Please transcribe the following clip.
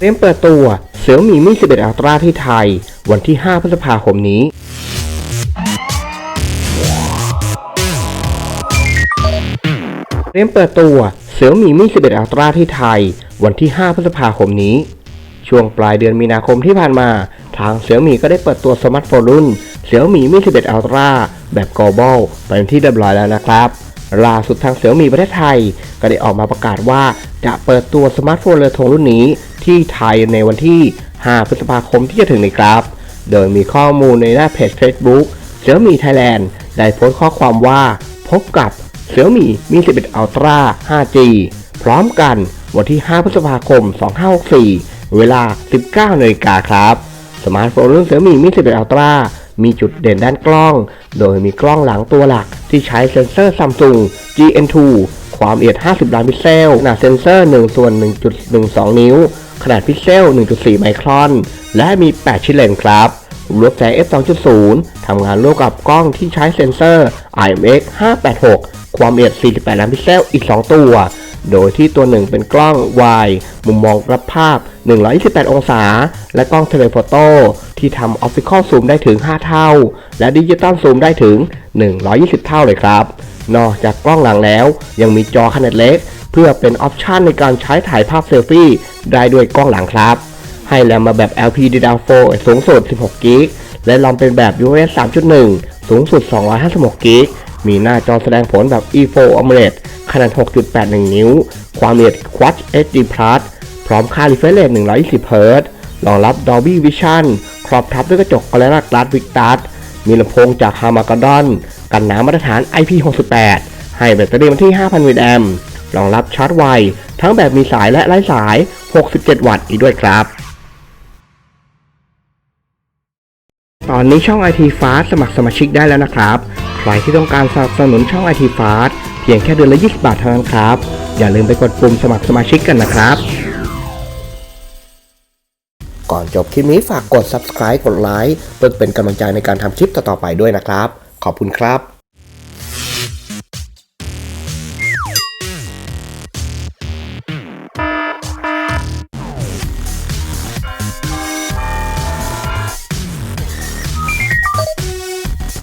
เตรียมเปิดตัวเสี่ยวมีมี11 Ultra ที่ไทย วันที่ 5 พฤษภาคมนี้เตรียมเปิดตัวเสี่ยวมีมี11 Ultra ที่ไทย วันที่ 5 พฤษภาคมนี้ ช่วงปลายเดือนมีนาคมที่ผ่านมา ทางเสี่ยวมีก็ได้เปิดตัวสมาร์ทโฟนรุ่นเสี่ยวมีมี11 Ultra แบบ global เป็นที่เรียบร้อยแล้วนะครับล่าสุดทางเสี่ยวมีประเทศไทย ก็ได้ออกมาประกาศว่าจะเปิดตัวสมาร์ทโฟนเรือธงรุ่นนี้ ที่ไทยในวันที่ 5 พฤษภาคมที่จะถึงนี้ครับ โดยมีข้อมูลในหน้าเพจ Facebook เสี่ยวมีไทยแลนด์ได้โพสต์ข้อความว่า พบกับเสี่ยวมีมี 11 Ultra 5G พร้อมกันวันที่ 5 พฤษภาคม 2564 เวลา 19นาฬิกาครับ สมาร์ทโฟนรุ่นเสี่ยวมีมี11 Ultra มีจุดเด่นด้านกล้อง โดยมีกล้องหลังตัวหลักที่ใช้เซ็นเซอร์ Samsung GN2 ความละเอียด 50 ล้านพิกเซลขนาดเซ็นเซอร์1ส่วน1.12 นิ้ว ขนาดพิกเซล 1.4 ไมครอน และมี 8 ชิ้นเลนครับรูปแสง f 2.0ทำงานร่วมกับกล้องที่ใช้เซ็นเซอร์ IMX 586 ความละเอียด 48 ล้านพิกเซลอีก 2 ตัว โดยที่ตัวหนึ่งเป็นกล้อง wide มุมมองรับภาพ 128 องศา และกล้องเทเลโฟโต้ที่ทำออ p ติคอลซูมได้ถึง 5 เท่า และดิจิตอลซูมได้ถึง 120 เท่าเลยครับ นอกจากกล้องหลังแล้ว ยังมีจอขนาดเล็ก พื่อเป็นออปชันในการใช้ถ่ายภาพเซลฟี่ได้ด้วยกล้องหลังครับ ให้แรมมาแบบ LPDDR4 สูงสุด 16 กิก และลำเป็นแบบ UFS 3.1 สูงสุด 256 กิก มีหน้าจอแสดงผลแบบ E4 AMOLED ขนาด 6.81 นิ้ว ความละเอียด Quad HD Plus พร้อมค่า refresh rate 120 Hz รองรับ Dolby Vision ครอบทับด้วยกระจก Gorilla Glass Victus มีลำโพงจาก Harman-Kardon กันน้ำมาตรฐาน IP68 ให้แบตเตอรี่มาที่ 5,000 มิลลิแอมป์ รองรับชาร์จไว ทั้งแบบมีสายและไร้สาย 67 วัตต์อีกด้วยครับ ตอนนี้ช่อง IT Fast สมัครสมาชิกได้แล้วนะครับ ใครที่ต้องการสนับสนุนช่อง IT Fast เพียงแค่เดือนละ 20 บาทเท่านั้นครับ อย่าลืมไปกดปุ่มสมัครสมาชิกกันนะครับ ก่อนจบคลิปนี้ฝากกด subscribe กดไลค์เพื่อเป็นกำลังใจในการทำคลิปต่อๆไปด้วยนะครับ ขอบคุณครับ